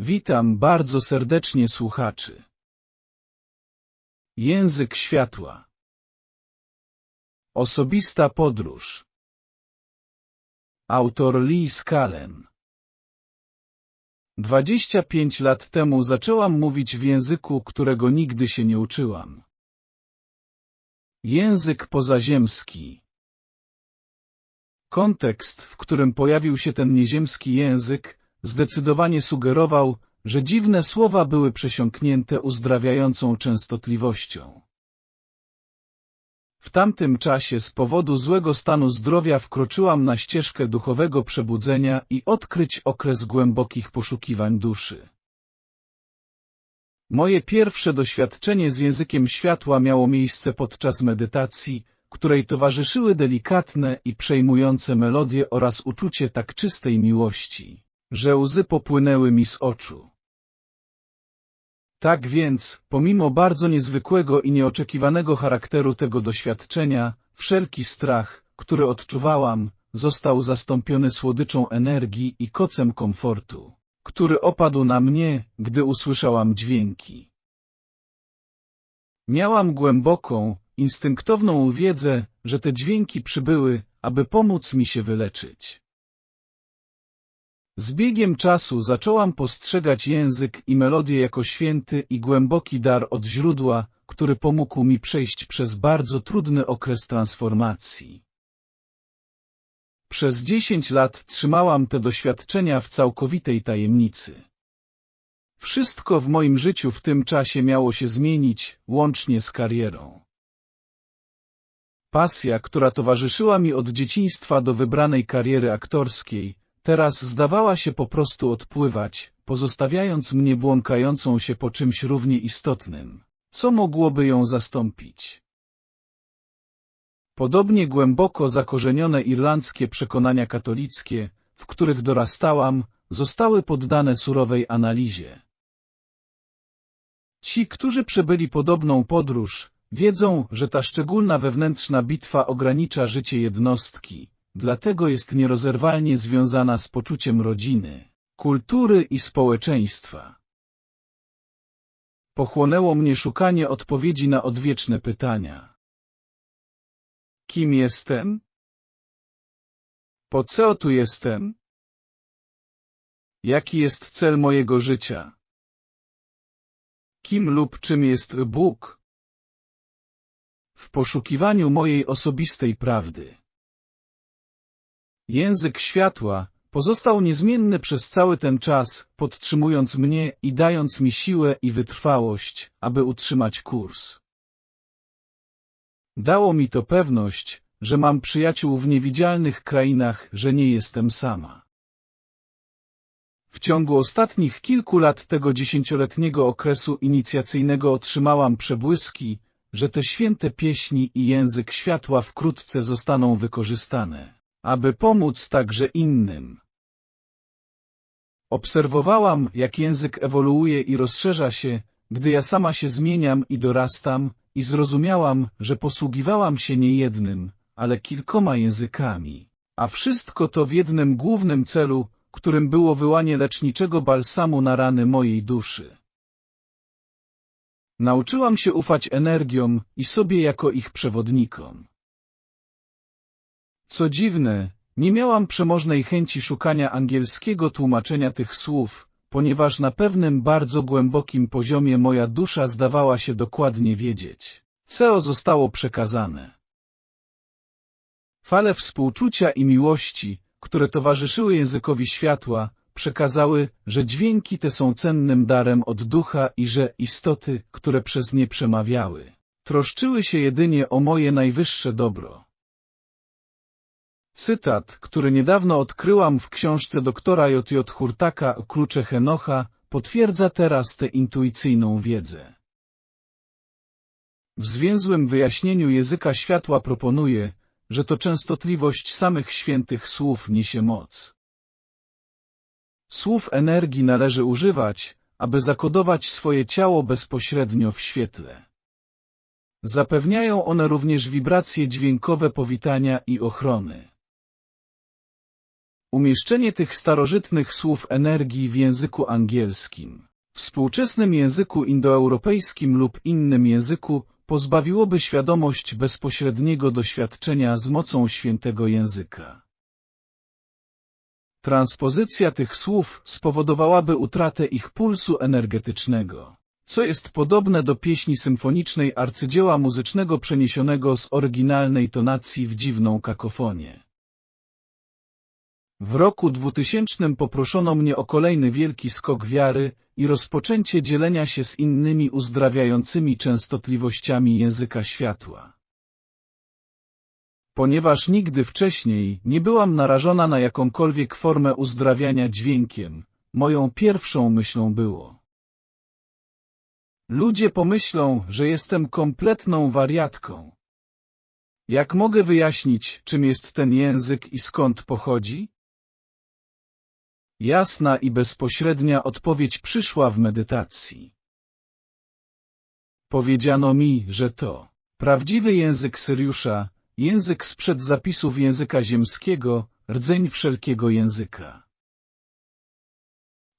Witam bardzo serdecznie słuchaczy. Język światła. Osobista podróż. Autor Lee Skalen. 25 lat temu zaczęłam mówić w języku, którego nigdy się nie uczyłam. Język pozaziemski. Kontekst, w którym pojawił się ten nieziemski język, zdecydowanie sugerował, że dziwne słowa były przesiąknięte uzdrawiającą częstotliwością. W tamtym czasie z powodu złego stanu zdrowia wkroczyłam na ścieżkę duchowego przebudzenia i odkryć okres głębokich poszukiwań duszy. Moje pierwsze doświadczenie z językiem światła miało miejsce podczas medytacji, której towarzyszyły delikatne i przejmujące melodie oraz uczucie tak czystej miłości, że łzy popłynęły mi z oczu. Tak więc, pomimo bardzo niezwykłego i nieoczekiwanego charakteru tego doświadczenia, wszelki strach, który odczuwałam, został zastąpiony słodyczą energii i kocem komfortu, który opadł na mnie, gdy usłyszałam dźwięki. Miałam głęboką, instynktowną wiedzę, że te dźwięki przybyły, aby pomóc mi się wyleczyć. Z biegiem czasu zaczęłam postrzegać język i melodię jako święty i głęboki dar od źródła, który pomógł mi przejść przez bardzo trudny okres transformacji. Przez dziesięć lat trzymałam te doświadczenia w całkowitej tajemnicy. Wszystko w moim życiu w tym czasie miało się zmienić, łącznie z karierą. Pasja, która towarzyszyła mi od dzieciństwa do wybranej kariery aktorskiej, teraz zdawała się po prostu odpływać, pozostawiając mnie błąkającą się po czymś równie istotnym. Co mogłoby ją zastąpić? Podobnie głęboko zakorzenione irlandzkie przekonania katolickie, w których dorastałam, zostały poddane surowej analizie. Ci, którzy przebyli podobną podróż, wiedzą, że ta szczególna wewnętrzna bitwa ogranicza życie jednostki, dlatego jest nierozerwalnie związana z poczuciem rodziny, kultury i społeczeństwa. Pochłonęło mnie szukanie odpowiedzi na odwieczne pytania. Kim jestem? Po co tu jestem? Jaki jest cel mojego życia? Kim lub czym jest Bóg? W poszukiwaniu mojej osobistej prawdy. Język światła pozostał niezmienny przez cały ten czas, podtrzymując mnie i dając mi siłę i wytrwałość, aby utrzymać kurs. Dało mi to pewność, że mam przyjaciół w niewidzialnych krainach, że nie jestem sama. W ciągu ostatnich kilku lat tego dziesięcioletniego okresu inicjacyjnego otrzymałam przebłyski, że te święte pieśni i język światła wkrótce zostaną wykorzystane aby pomóc także innym. Obserwowałam, jak język ewoluuje i rozszerza się, gdy ja sama się zmieniam i dorastam, i zrozumiałam, że posługiwałam się nie jednym, ale kilkoma językami, a wszystko to w jednym głównym celu, którym było wyłanie leczniczego balsamu na rany mojej duszy. Nauczyłam się ufać energiom i sobie jako ich przewodnikom. Co dziwne, nie miałam przemożnej chęci szukania angielskiego tłumaczenia tych słów, ponieważ na pewnym bardzo głębokim poziomie moja dusza zdawała się dokładnie wiedzieć, co zostało przekazane. Fale współczucia i miłości, które towarzyszyły językowi światła, przekazały, że dźwięki te są cennym darem od ducha i że istoty, które przez nie przemawiały, troszczyły się jedynie o moje najwyższe dobro. Cytat, który niedawno odkryłam w książce doktora J.J. Hurtaka o klucze Henocha, potwierdza teraz tę intuicyjną wiedzę. W zwięzłym wyjaśnieniu języka światła proponuje, że to częstotliwość samych świętych słów niesie moc. Słów energii należy używać, aby zakodować swoje ciało bezpośrednio w świetle. Zapewniają one również wibracje dźwiękowe powitania i ochrony. Umieszczenie tych starożytnych słów energii w języku angielskim, współczesnym języku indoeuropejskim lub innym języku pozbawiłoby świadomość bezpośredniego doświadczenia z mocą świętego języka. Transpozycja tych słów spowodowałaby utratę ich pulsu energetycznego, co jest podobne do pieśni symfonicznej arcydzieła muzycznego przeniesionego z oryginalnej tonacji w dziwną kakofonię. W roku 2000 poproszono mnie o kolejny wielki skok wiary i rozpoczęcie dzielenia się z innymi uzdrawiającymi częstotliwościami języka światła. Ponieważ nigdy wcześniej nie byłam narażona na jakąkolwiek formę uzdrawiania dźwiękiem, moją pierwszą myślą było. Ludzie pomyślą, że jestem kompletną wariatką. Jak mogę wyjaśnić, czym jest ten język i skąd pochodzi? Jasna i bezpośrednia odpowiedź przyszła w medytacji. Powiedziano mi, że to prawdziwy język Syriusza, język sprzed zapisów języka ziemskiego, rdzeń wszelkiego języka.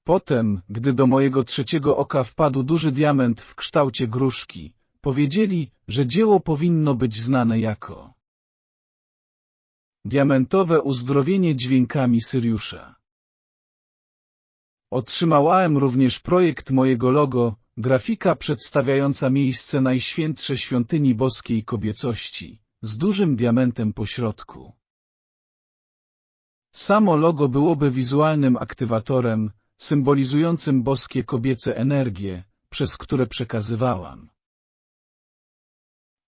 Potem, gdy do mojego trzeciego oka wpadł duży diament w kształcie gruszki, powiedzieli, że dzieło powinno być znane jako diamentowe uzdrowienie dźwiękami Syriusza. Otrzymałem również projekt mojego logo, grafika przedstawiająca miejsce najświętsze świątyni boskiej kobiecości, z dużym diamentem po środku. Samo logo byłoby wizualnym aktywatorem, symbolizującym boskie kobiece energie, przez które przekazywałam.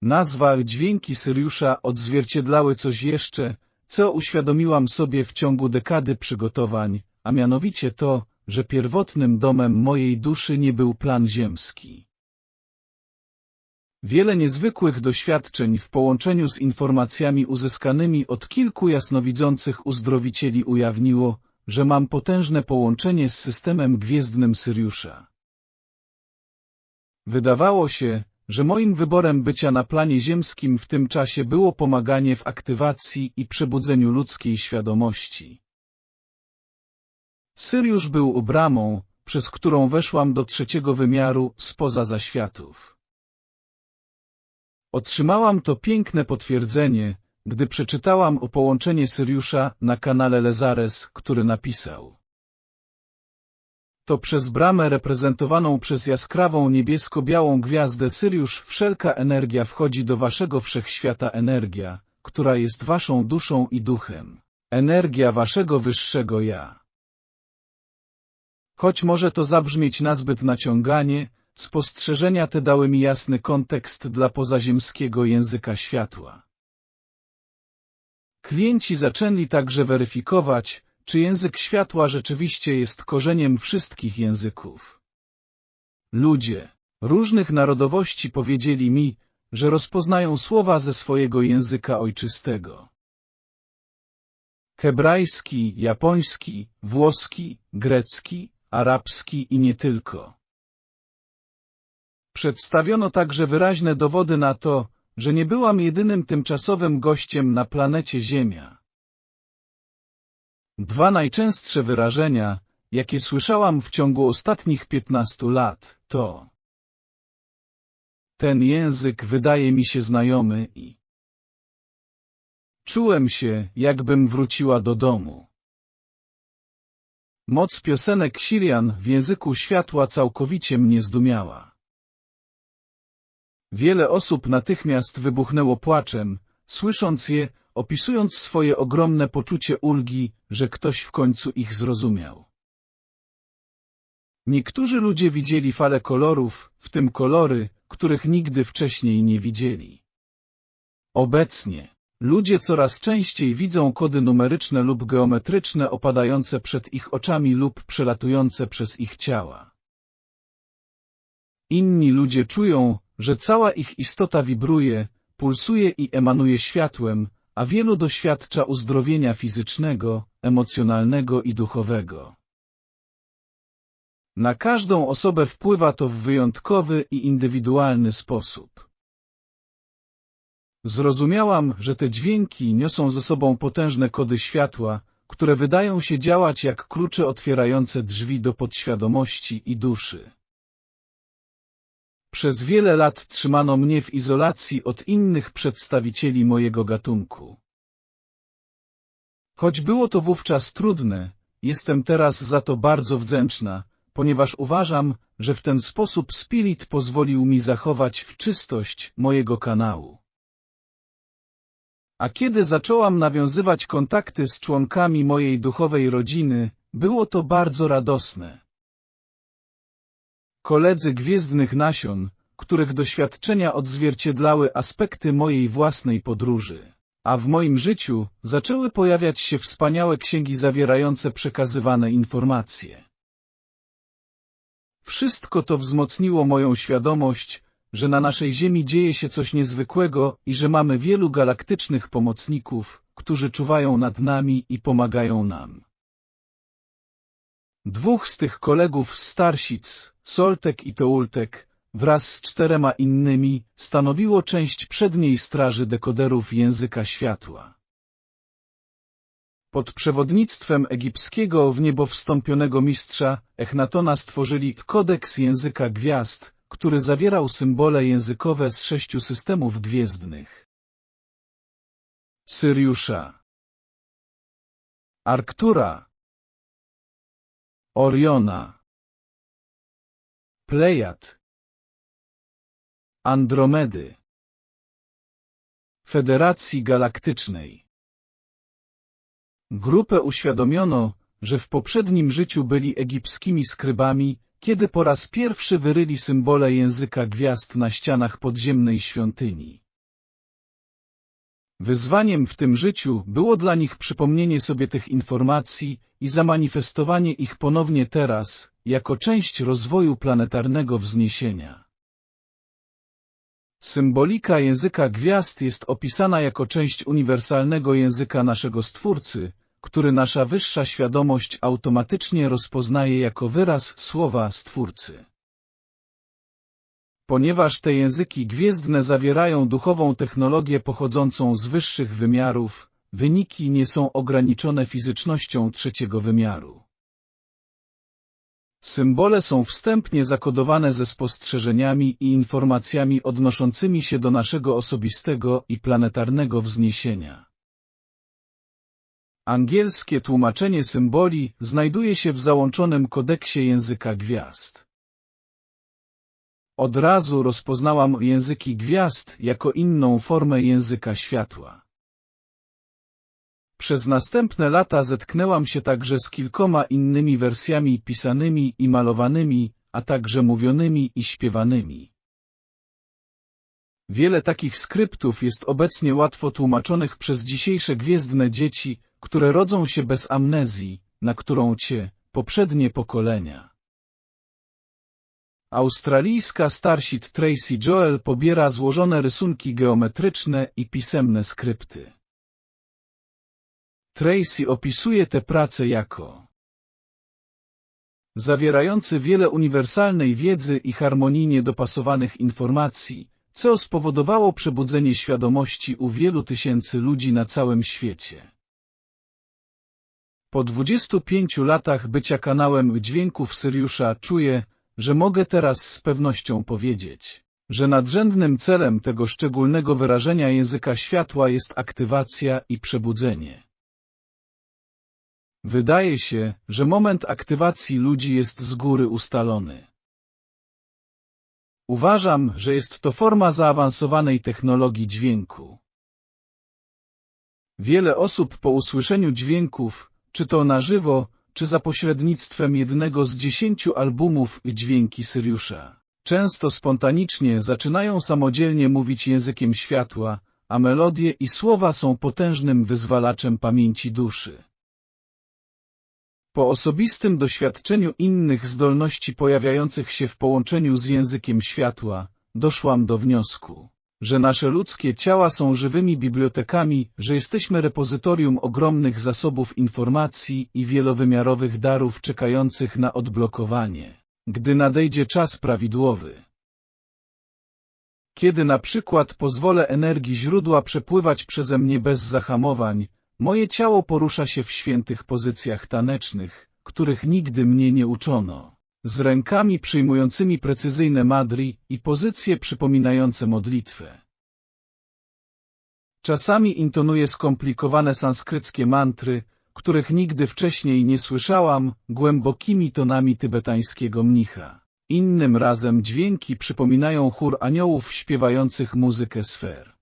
Nazwa dźwięki Syriusza odzwierciedlały coś jeszcze, co uświadomiłam sobie w ciągu dekady przygotowań, a mianowicie to, że pierwotnym domem mojej duszy nie był plan ziemski. Wiele niezwykłych doświadczeń w połączeniu z informacjami uzyskanymi od kilku jasnowidzących uzdrowicieli ujawniło, że mam potężne połączenie z systemem gwiezdnym Syriusza. Wydawało się, że moim wyborem bycia na planie ziemskim w tym czasie było pomaganie w aktywacji i przebudzeniu ludzkiej świadomości. Syriusz był bramą, przez którą weszłam do trzeciego wymiaru spoza zaświatów. Otrzymałam to piękne potwierdzenie, gdy przeczytałam o połączenie Syriusza na kanale Lezares, który napisał. To przez bramę reprezentowaną przez jaskrawą niebiesko-białą gwiazdę Syriusz wszelka energia wchodzi do waszego wszechświata energia, która jest waszą duszą i duchem. Energia waszego wyższego ja. Choć może to zabrzmieć nazbyt naciąganie, spostrzeżenia te dały mi jasny kontekst dla pozaziemskiego języka światła. Klienci zaczęli także weryfikować, czy język światła rzeczywiście jest korzeniem wszystkich języków. Ludzie różnych narodowości powiedzieli mi, że rozpoznają słowa ze swojego języka ojczystego. Hebrajski, japoński, włoski, grecki, arabski i nie tylko. Przedstawiono także wyraźne dowody na to, że nie byłam jedynym tymczasowym gościem na planecie Ziemia. Dwa najczęstsze wyrażenia, jakie słyszałam w ciągu ostatnich piętnastu lat, to Ten język wydaje mi się znajomy i Czułem się, jakbym wróciła do domu. Moc piosenek Sirian w języku światła całkowicie mnie zdumiała. Wiele osób natychmiast wybuchnęło płaczem, słysząc je, opisując swoje ogromne poczucie ulgi, że ktoś w końcu ich zrozumiał. Niektórzy ludzie widzieli fale kolorów, w tym kolory, których nigdy wcześniej nie widzieli. Obecnie Ludzie coraz częściej widzą kody numeryczne lub geometryczne opadające przed ich oczami lub przelatujące przez ich ciała. Inni ludzie czują, że cała ich istota wibruje, pulsuje i emanuje światłem, a wielu doświadcza uzdrowienia fizycznego, emocjonalnego i duchowego. Na każdą osobę wpływa to w wyjątkowy i indywidualny sposób. Zrozumiałam, że te dźwięki niosą ze sobą potężne kody światła, które wydają się działać jak klucze otwierające drzwi do podświadomości i duszy. Przez wiele lat trzymano mnie w izolacji od innych przedstawicieli mojego gatunku. Choć było to wówczas trudne, jestem teraz za to bardzo wdzięczna, ponieważ uważam, że w ten sposób Spirit pozwolił mi zachować w czystość mojego kanału. A kiedy zaczęłam nawiązywać kontakty z członkami mojej duchowej rodziny, było to bardzo radosne. Koledzy Gwiezdnych Nasion, których doświadczenia odzwierciedlały aspekty mojej własnej podróży. A w moim życiu zaczęły pojawiać się wspaniałe księgi zawierające przekazywane informacje. Wszystko to wzmocniło moją świadomość, że na naszej Ziemi dzieje się coś niezwykłego i że mamy wielu galaktycznych pomocników, którzy czuwają nad nami i pomagają nam. Dwóch z tych kolegów z Starsic, Soltek i Toultek, wraz z czterema innymi, stanowiło część przedniej straży dekoderów języka światła. Pod przewodnictwem egipskiego w niebo wstąpionego mistrza Echnatona stworzyli kodeks języka gwiazd, który zawierał symbole językowe z sześciu systemów gwiezdnych. Syriusza. Arktura Oriona. Plejad. Andromedy. Federacji Galaktycznej. Grupę uświadomiono, że w poprzednim życiu byli egipskimi skrybami, kiedy po raz pierwszy wyryli symbole języka gwiazd na ścianach podziemnej świątyni. Wyzwaniem w tym życiu było dla nich przypomnienie sobie tych informacji i zamanifestowanie ich ponownie teraz, jako część rozwoju planetarnego wzniesienia. Symbolika języka gwiazd jest opisana jako część uniwersalnego języka naszego Stwórcy, który nasza wyższa świadomość automatycznie rozpoznaje jako wyraz słowa Stwórcy. Ponieważ te języki gwiezdne zawierają duchową technologię pochodzącą z wyższych wymiarów, wyniki nie są ograniczone fizycznością trzeciego wymiaru. Symbole są wstępnie zakodowane ze spostrzeżeniami i informacjami odnoszącymi się do naszego osobistego i planetarnego wzniesienia. Angielskie tłumaczenie symboli znajduje się w załączonym kodeksie języka gwiazd. Od razu rozpoznałam języki gwiazd jako inną formę języka światła. Przez następne lata zetknęłam się także z kilkoma innymi wersjami pisanymi i malowanymi, a także mówionymi i śpiewanymi. Wiele takich skryptów jest obecnie łatwo tłumaczonych przez dzisiejsze gwiezdne dzieci, które rodzą się bez amnezji, na którą cię poprzednie pokolenia. Australijska starsit Tracy Joel pobiera złożone rysunki geometryczne i pisemne skrypty. Tracy opisuje tę pracę jako zawierający wiele uniwersalnej wiedzy i harmonijnie dopasowanych informacji, co spowodowało przebudzenie świadomości u wielu tysięcy ludzi na całym świecie. Po 25 latach bycia kanałem dźwięków Syriusza czuję, że mogę teraz z pewnością powiedzieć, że nadrzędnym celem tego szczególnego wyrażenia języka światła jest aktywacja i przebudzenie. Wydaje się, że moment aktywacji ludzi jest z góry ustalony. Uważam, że jest to forma zaawansowanej technologii dźwięku. Wiele osób po usłyszeniu dźwięków, czy to na żywo, czy za pośrednictwem jednego z dziesięciu albumów Dźwięki Syriusza, często spontanicznie zaczynają samodzielnie mówić językiem światła, a melodie i słowa są potężnym wyzwalaczem pamięci duszy. Po osobistym doświadczeniu innych zdolności pojawiających się w połączeniu z językiem światła, doszłam do wniosku, że nasze ludzkie ciała są żywymi bibliotekami, że jesteśmy repozytorium ogromnych zasobów informacji i wielowymiarowych darów czekających na odblokowanie, gdy nadejdzie czas prawidłowy. Kiedy na przykład pozwolę energii źródła przepływać przeze mnie bez zahamowań, Moje ciało porusza się w świętych pozycjach tanecznych, których nigdy mnie nie uczono. Z rękami przyjmującymi precyzyjne madri i pozycje przypominające modlitwę. Czasami intonuję skomplikowane sanskryckie mantry, których nigdy wcześniej nie słyszałam, głębokimi tonami tybetańskiego mnicha. Innym razem dźwięki przypominają chór aniołów śpiewających muzykę sfer.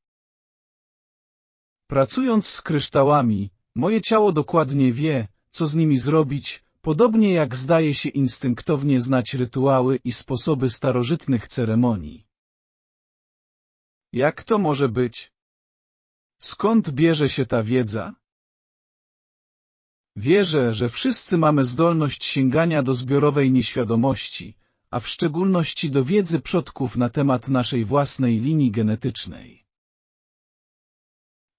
Pracując z kryształami, moje ciało dokładnie wie, co z nimi zrobić, podobnie jak zdaje się instynktownie znać rytuały i sposoby starożytnych ceremonii. Jak to może być? Skąd bierze się ta wiedza? Wierzę, że wszyscy mamy zdolność sięgania do zbiorowej nieświadomości, a w szczególności do wiedzy przodków na temat naszej własnej linii genetycznej.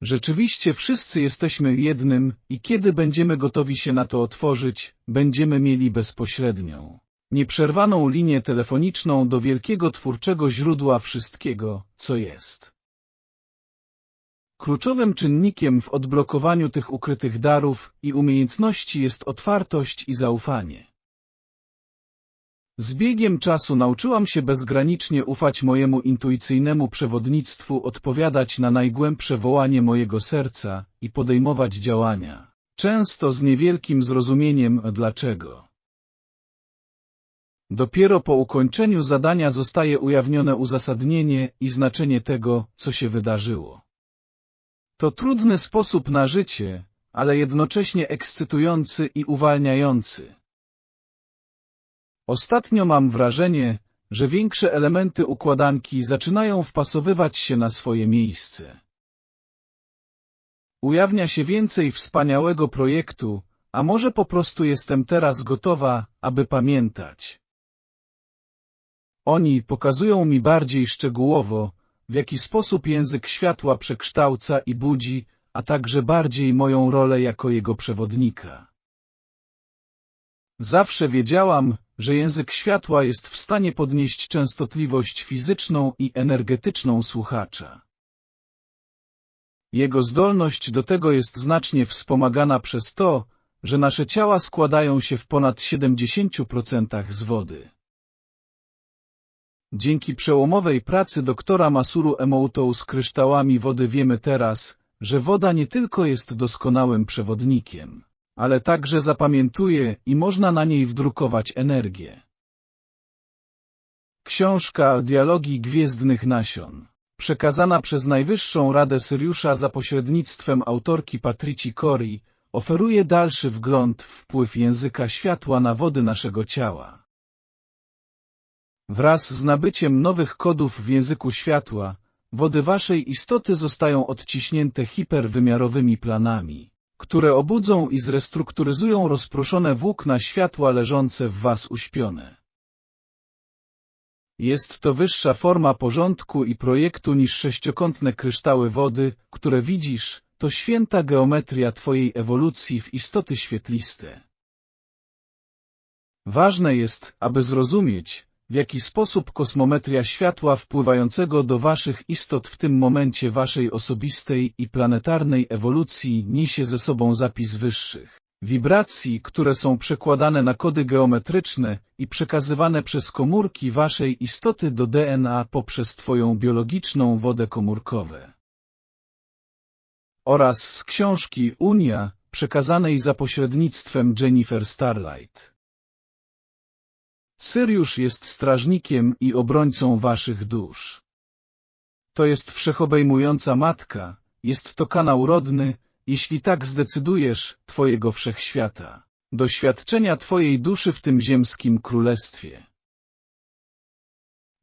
Rzeczywiście wszyscy jesteśmy jednym i kiedy będziemy gotowi się na to otworzyć, będziemy mieli bezpośrednią, nieprzerwaną linię telefoniczną do wielkiego twórczego źródła wszystkiego, co jest. Kluczowym czynnikiem w odblokowaniu tych ukrytych darów i umiejętności jest otwartość i zaufanie. Z biegiem czasu nauczyłam się bezgranicznie ufać mojemu intuicyjnemu przewodnictwu, odpowiadać na najgłębsze wołanie mojego serca i podejmować działania. Często z niewielkim zrozumieniem dlaczego. Dopiero po ukończeniu zadania zostaje ujawnione uzasadnienie i znaczenie tego, co się wydarzyło. To trudny sposób na życie, ale jednocześnie ekscytujący i uwalniający. Ostatnio mam wrażenie, że większe elementy układanki zaczynają wpasowywać się na swoje miejsce. Ujawnia się więcej wspaniałego projektu, a może po prostu jestem teraz gotowa, aby pamiętać. Oni pokazują mi bardziej szczegółowo, w jaki sposób język światła przekształca i budzi, a także bardziej moją rolę jako jego przewodnika. Zawsze wiedziałam, że język światła jest w stanie podnieść częstotliwość fizyczną i energetyczną słuchacza. Jego zdolność do tego jest znacznie wspomagana przez to, że nasze ciała składają się w ponad 70% z wody. Dzięki przełomowej pracy doktora Masuru Emoto z kryształami wody wiemy teraz, że woda nie tylko jest doskonałym przewodnikiem, ale także zapamiętuje i można na niej wdrukować energię. Książka Dialogi Gwiezdnych Nasion przekazana przez Najwyższą Radę Syriusza za pośrednictwem autorki Patrici Cori, oferuje dalszy wgląd w wpływ języka światła na wody naszego ciała. Wraz z nabyciem nowych kodów w języku światła, wody waszej istoty zostają odciśnięte hiperwymiarowymi planami, które obudzą i zrestrukturyzują rozproszone włókna światła leżące w was uśpione. Jest to wyższa forma porządku i projektu niż sześciokątne kryształy wody, które widzisz, to święta geometria Twojej ewolucji w istoty świetliste. Ważne jest, aby zrozumieć, w jaki sposób kosmometria światła wpływającego do waszych istot w tym momencie waszej osobistej i planetarnej ewolucji niesie ze sobą zapis wyższych wibracji, które są przekładane na kody geometryczne i przekazywane przez komórki waszej istoty do DNA poprzez twoją biologiczną wodę komórkowe. Oraz z książki Unia, przekazanej za pośrednictwem Jennifer Starlight. Syriusz jest strażnikiem i obrońcą waszych dusz. To jest wszechobejmująca matka, jest to kanał rodny, jeśli tak zdecydujesz, Twojego wszechświata, doświadczenia Twojej duszy w tym ziemskim królestwie.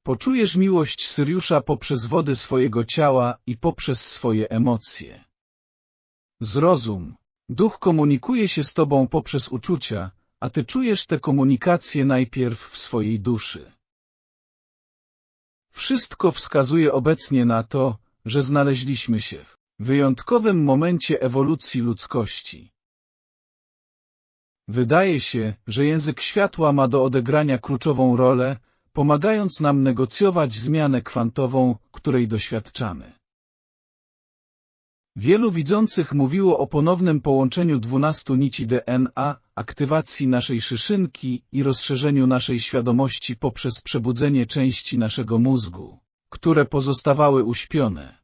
Poczujesz miłość Syriusza poprzez wody swojego ciała i poprzez swoje emocje. Zrozum. Duch komunikuje się z Tobą poprzez uczucia, a Ty czujesz tę komunikację najpierw w swojej duszy. Wszystko wskazuje obecnie na to, że znaleźliśmy się w wyjątkowym momencie ewolucji ludzkości. Wydaje się, że język światła ma do odegrania kluczową rolę, pomagając nam negocjować zmianę kwantową, której doświadczamy. Wielu widzących mówiło o ponownym połączeniu 12 nici DNA, aktywacji naszej szyszynki i rozszerzeniu naszej świadomości poprzez przebudzenie części naszego mózgu, które pozostawały uśpione.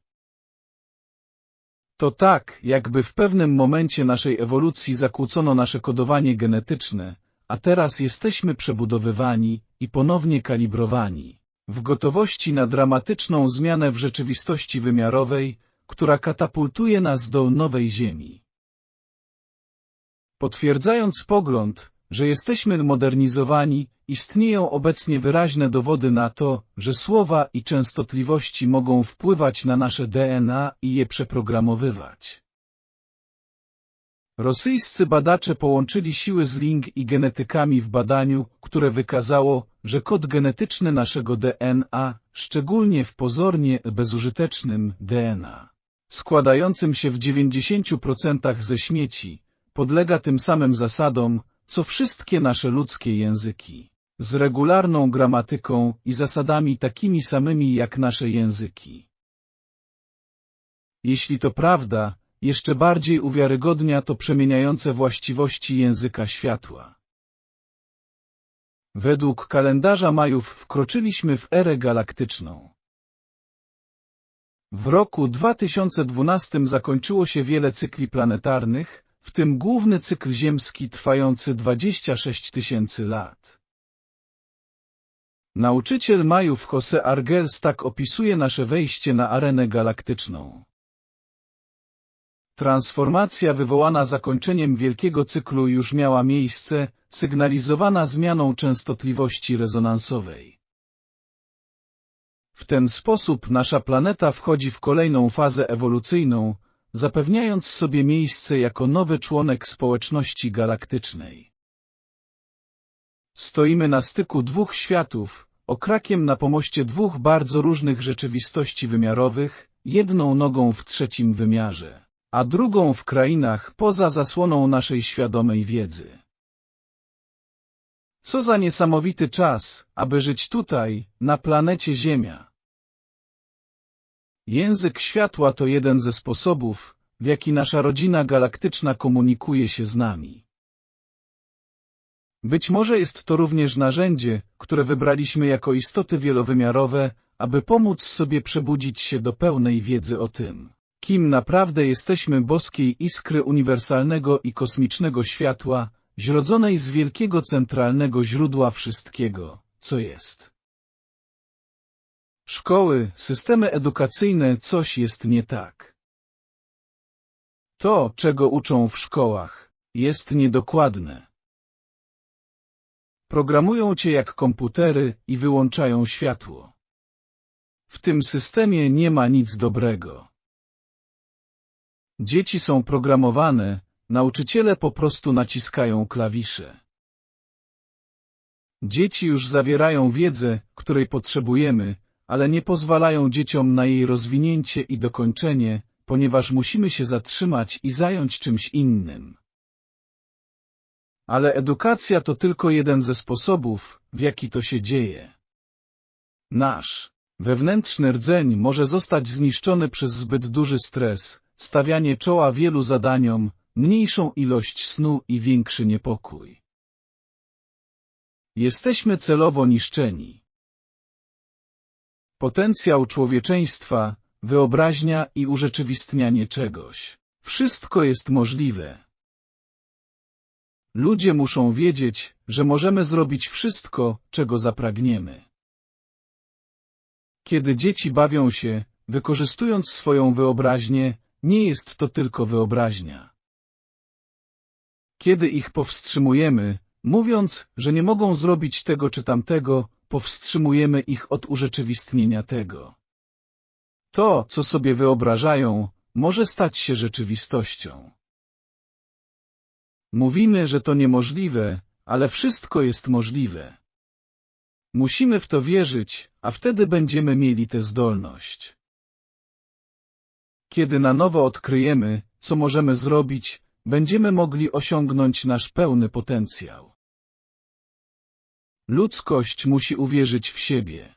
To tak, jakby w pewnym momencie naszej ewolucji zakłócono nasze kodowanie genetyczne, a teraz jesteśmy przebudowywani i ponownie kalibrowani, w gotowości na dramatyczną zmianę w rzeczywistości wymiarowej, która katapultuje nas do nowej Ziemi. Potwierdzając pogląd, że jesteśmy modernizowani, istnieją obecnie wyraźne dowody na to, że słowa i częstotliwości mogą wpływać na nasze DNA i je przeprogramowywać. Rosyjscy badacze połączyli siły z Ling i genetykami w badaniu, które wykazało, że kod genetyczny naszego DNA, szczególnie w pozornie bezużytecznym DNA, składającym się w 90% ze śmieci, podlega tym samym zasadom, co wszystkie nasze ludzkie języki, z regularną gramatyką i zasadami takimi samymi jak nasze języki. Jeśli to prawda, jeszcze bardziej uwiarygodnia to przemieniające właściwości języka światła. Według kalendarza Majów wkroczyliśmy w erę galaktyczną. W roku 2012 zakończyło się wiele cykli planetarnych, w tym główny cykl ziemski trwający 26 tysięcy lat. Nauczyciel Majów Jose Argels tak opisuje nasze wejście na arenę galaktyczną. Transformacja wywołana zakończeniem wielkiego cyklu już miała miejsce, sygnalizowana zmianą częstotliwości rezonansowej. W ten sposób nasza planeta wchodzi w kolejną fazę ewolucyjną, zapewniając sobie miejsce jako nowy członek społeczności galaktycznej. Stoimy na styku dwóch światów, okrakiem na pomoście dwóch bardzo różnych rzeczywistości wymiarowych, jedną nogą w trzecim wymiarze, a drugą w krainach poza zasłoną naszej świadomej wiedzy. Co za niesamowity czas, aby żyć tutaj, na planecie Ziemia. Język światła to jeden ze sposobów, w jaki nasza rodzina galaktyczna komunikuje się z nami. Być może jest to również narzędzie, które wybraliśmy jako istoty wielowymiarowe, aby pomóc sobie przebudzić się do pełnej wiedzy o tym, kim naprawdę jesteśmy boskiej iskry uniwersalnego i kosmicznego światła, zrodzonej z wielkiego centralnego źródła wszystkiego, co jest. Szkoły, systemy edukacyjne, coś jest nie tak. To, czego uczą w szkołach, jest niedokładne. Programują cię jak komputery i wyłączają światło. W tym systemie nie ma nic dobrego. Dzieci są programowane, nauczyciele po prostu naciskają klawisze. Dzieci już zawierają wiedzę, której potrzebujemy, ale nie pozwalają dzieciom na jej rozwinięcie i dokończenie, ponieważ musimy się zatrzymać i zająć czymś innym. Ale edukacja to tylko jeden ze sposobów, w jaki to się dzieje. Nasz wewnętrzny rdzeń może zostać zniszczony przez zbyt duży stres, stawianie czoła wielu zadaniom, mniejszą ilość snu i większy niepokój. Jesteśmy celowo niszczeni. Potencjał człowieczeństwa, wyobraźnia i urzeczywistnianie czegoś. Wszystko jest możliwe. Ludzie muszą wiedzieć, że możemy zrobić wszystko, czego zapragniemy. Kiedy dzieci bawią się, wykorzystując swoją wyobraźnię, nie jest to tylko wyobraźnia. Kiedy ich powstrzymujemy, mówiąc, że nie mogą zrobić tego czy tamtego, powstrzymujemy ich od urzeczywistnienia tego. To, co sobie wyobrażają, może stać się rzeczywistością. Mówimy, że to niemożliwe, ale wszystko jest możliwe. Musimy w to wierzyć, a wtedy będziemy mieli tę zdolność. Kiedy na nowo odkryjemy, co możemy zrobić, będziemy mogli osiągnąć nasz pełny potencjał. Ludzkość musi uwierzyć w siebie.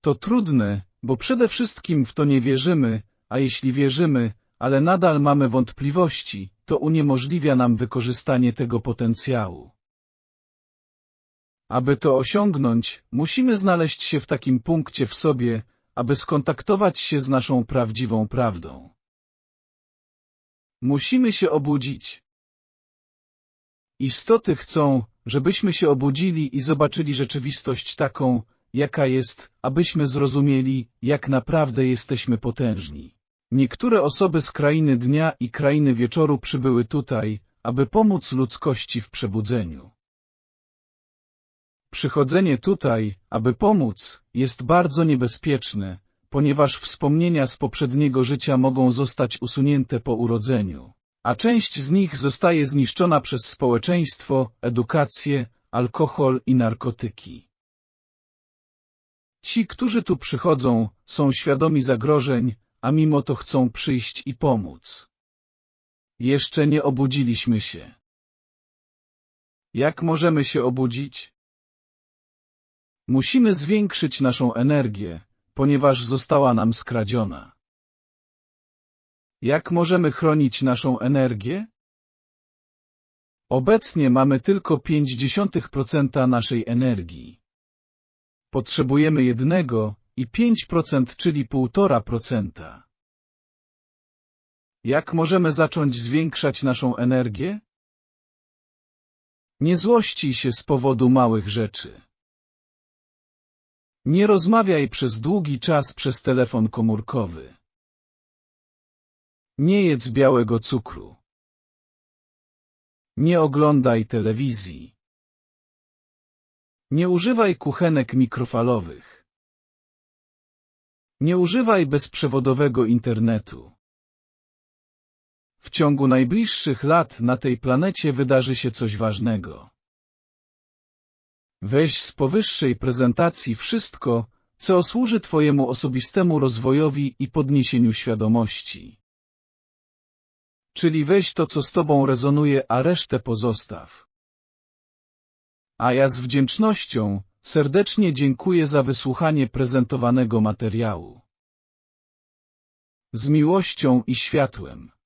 To trudne, bo przede wszystkim w to nie wierzymy, a jeśli wierzymy, ale nadal mamy wątpliwości, to uniemożliwia nam wykorzystanie tego potencjału. Aby to osiągnąć, musimy znaleźć się w takim punkcie w sobie, aby skontaktować się z naszą prawdziwą prawdą. Musimy się obudzić. Istoty chcą, żebyśmy się obudzili i zobaczyli rzeczywistość taką, jaka jest, abyśmy zrozumieli, jak naprawdę jesteśmy potężni. Niektóre osoby z krainy dnia i krainy wieczoru przybyły tutaj, aby pomóc ludzkości w przebudzeniu. Przychodzenie tutaj, aby pomóc, jest bardzo niebezpieczne, ponieważ wspomnienia z poprzedniego życia mogą zostać usunięte po urodzeniu, a część z nich zostaje zniszczona przez społeczeństwo, edukację, alkohol i narkotyki. Ci, którzy tu przychodzą, są świadomi zagrożeń, a mimo to chcą przyjść i pomóc. Jeszcze nie obudziliśmy się. Jak możemy się obudzić? Musimy zwiększyć naszą energię, ponieważ została nam skradziona. Jak możemy chronić naszą energię? Obecnie mamy tylko 0,5% naszej energii. Potrzebujemy jednego i 5%, czyli 1,5%. Jak możemy zacząć zwiększać naszą energię? Nie złościj się z powodu małych rzeczy. Nie rozmawiaj przez długi czas przez telefon komórkowy. Nie jedz białego cukru. Nie oglądaj telewizji. Nie używaj kuchenek mikrofalowych. Nie używaj bezprzewodowego internetu. W ciągu najbliższych lat na tej planecie wydarzy się coś ważnego. Weź z powyższej prezentacji wszystko, co służy Twojemu osobistemu rozwojowi i podniesieniu świadomości. Czyli weź to, co z Tobą rezonuje, a resztę pozostaw. A ja z wdzięcznością serdecznie dziękuję za wysłuchanie prezentowanego materiału. Z miłością i światłem.